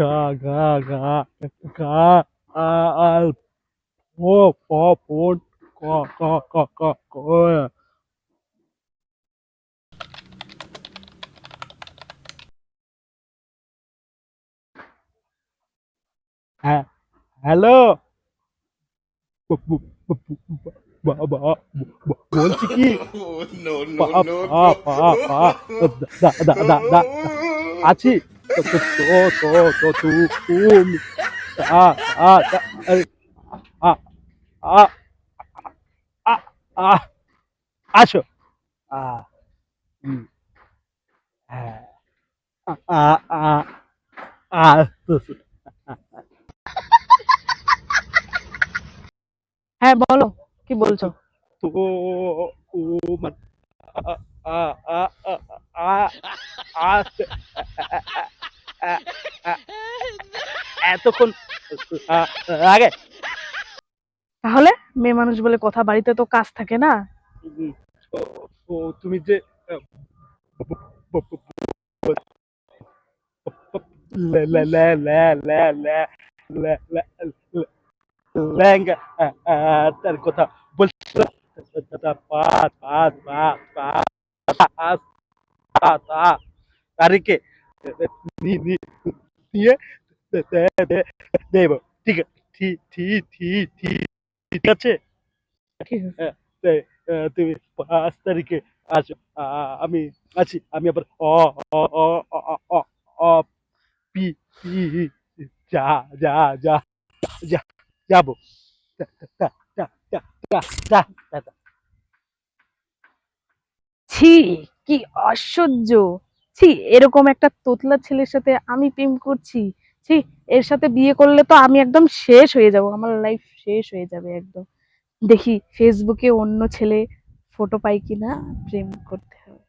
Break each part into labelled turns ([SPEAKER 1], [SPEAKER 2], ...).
[SPEAKER 1] গা গা গা গা ও প পোট ক ক ক ক ক হ্যালো বলছি কি আছি তো তো তো তো তুমি আ আ আ আ আ আসো আ হুম হ্যাঁ আ আ আ
[SPEAKER 2] হ্যাঁ বলো কি বলছো
[SPEAKER 1] তো ও মানে আ আ আ আ আ আ এতক্ষণ আগে
[SPEAKER 2] তাহলে মেয়ে মানুষ বলে কথা বাড়িতে তো কাজ থাকে না
[SPEAKER 1] ও তুমি যে তার কথা বলছিল তারিখে দেব ঠিক ঠিক আছে তুমি পাঁচ তারিখে আমি আছি আমি আবার অ পি যা যা যা যা যাব
[SPEAKER 2] ছি, কি অসহ্য। ছি এরকম একটা তোতলা ছেলের সাথে আমি প্রেম করছি ছি এর সাথে বিয়ে করলে তো আমি একদম শেষ হয়ে যাব আমার লাইফ শেষ হয়ে যাবে একদম। দেখি ফেসবুকে অন্য ছেলে ফটো পাই কিনা প্রেম করতে হবে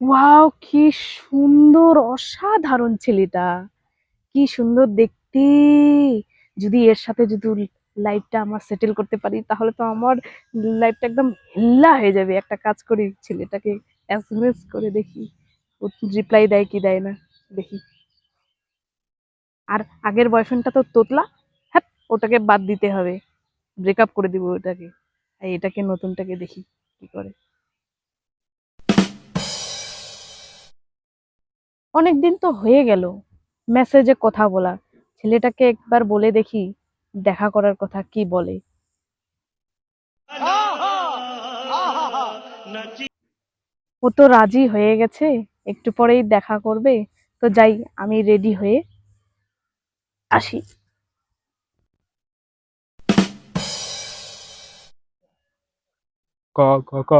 [SPEAKER 2] ওয়াও কি সুন্দর অসাধারণ ছেলেটা। কি সুন্দর দেখতে। যদি এর সাথে যদি লাইফটা আমার সেটেল করতে পারি, তাহলে তো আমার লাইফটা একদম হেল্লা হয়ে যাবে। একটা কাজ করি, ছেলেটাকে এসএমএস করে দেখি, ও রিপ্লাই দেয় কি দেয় না, দেখি। আর আগের বয়ফ্রেন্ডটা তো তোতলা হ্যাঁ ওটাকে বাদ দিতে হবে। ব্রেকআপ করে দিব ওটাকে। আর এটাকে, নতুনটাকে দেখি কি করে। অনেকদিন তো হয়ে গেল মেসেজে কথা বলা। ছেলেটাকে একবার বলে দেখি দেখা করার কথা কি বলে? ও তো রাজি হয়ে গেছে, একটু পরেই দেখা করবে। তো যাই, আমি রেডি হয়ে আসি।
[SPEAKER 1] ক ক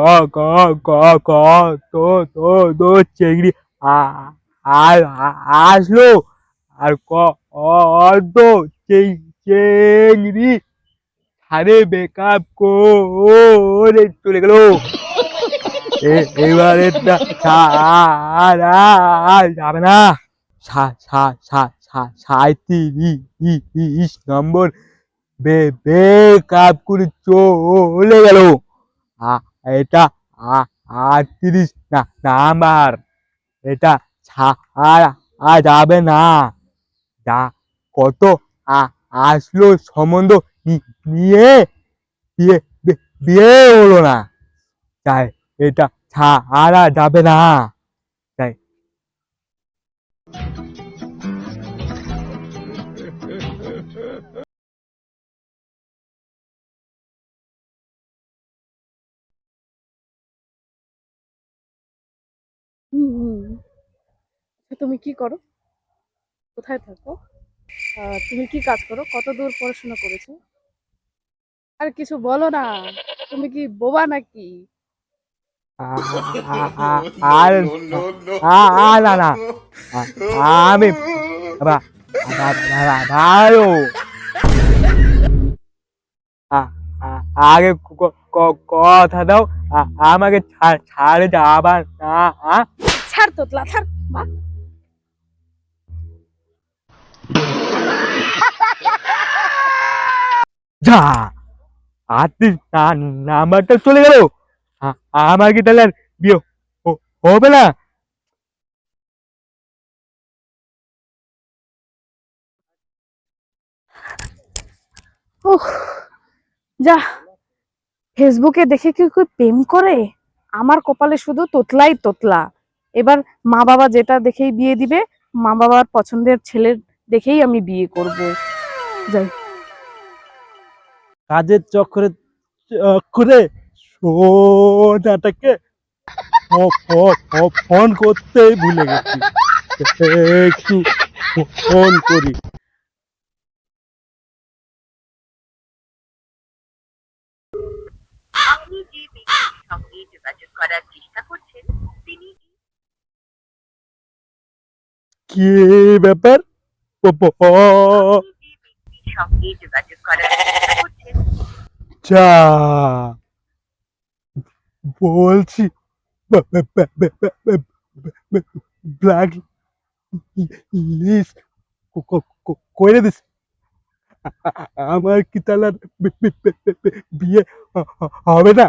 [SPEAKER 1] ক তো চেংড়ি, আ আর আসলো। আর ক অ, তো, চেংড়ি। আরে বেকআপ করে চলে গেল এবারে আর যাবে না সাঁত্রিশ নম্বর বে বেকআপ করে চলে গেল এটা আটত্রিশ না নাম্বার এটা ছাড়া যাবে না যা কত আ- আসলো সম্বন্ধ নিয়ে? বিয়ে বিয়ে হলো না। তাই এটা ছাড়া যাবে না। তাই।
[SPEAKER 2] আচ্ছা, তুমি কি করো? কোথায় থাকো? তুমি কি কাজ করো? কত দূর পড়াশোনা করেছ? আর কিছু বলো না তুমি কি বোবা নাকি?
[SPEAKER 1] আর না না। আমি ভালো আগে কথা দাও। আমাকে ছাড়ে যাবার না?
[SPEAKER 2] ছাড় তোতলা ছাড়
[SPEAKER 1] যা নাম্বারটা চলে গেল। আমার কি তাহলে বিয়ে হবে না।
[SPEAKER 2] যা, ফেসবুকে দেখে কি কেউ প্রেম করে? আমার কপালে শুধু তোতলাই তোতলা। এবার মা বাবা যেটা দেখেই বিয়ে দিবে, মা বাবার পছন্দের ছেলের দেখেই আমি বিয়ে করব। যাই।
[SPEAKER 1] কাজের চক্করে চক্করে সোনাটাকে ফোন করতেই ভুলে গেছি। একটু ফোন করি।
[SPEAKER 3] আপনি যে ব্যক্তির সঙ্গে যোগাযোগ করার চেষ্টা করছেন তিনি
[SPEAKER 1] কি ব্যাপার ব- ব-
[SPEAKER 3] আপনি যে ব্যক্তির সঙ্গে যোগাযোগ করার চেষ্টা করছেন
[SPEAKER 1] যা বলছি ব্ল্যাক লিস্ট করে দিস আমার কি বি- বিয়ে হবে না